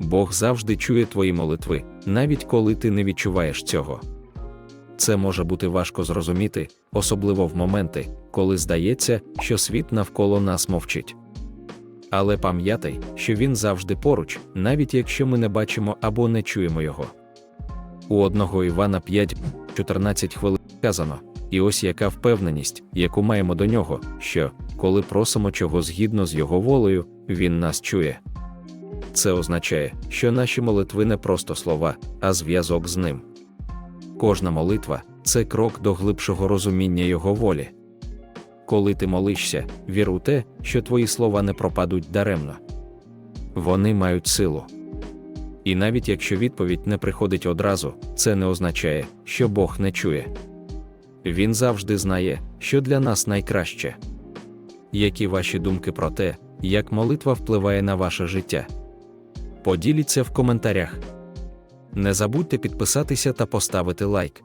Бог завжди чує твої молитви, навіть коли ти не відчуваєш цього. Це може бути важко зрозуміти, особливо в моменти, коли здається, що світ навколо нас мовчить. Але пам'ятай, що він завжди поруч, навіть якщо ми не бачимо або не чуємо його. У одного Івана 5, 14 хвилин сказано, і ось яка впевненість, яку маємо до нього, що, коли просимо чого згідно з його волею, він нас чує. Це означає, що наші молитви не просто слова, а зв'язок з ним. Кожна молитва це крок до глибшого розуміння Його волі. Коли ти молишся, вір у те, що твої слова не пропадуть даремно. Вони мають силу. І навіть якщо відповідь не приходить одразу, це не означає, що Бог не чує. Він завжди знає, що для нас найкраще. Які ваші думки про те, як молитва впливає на ваше життя? Поділіться в коментарях. Не забудьте підписатися та поставити лайк.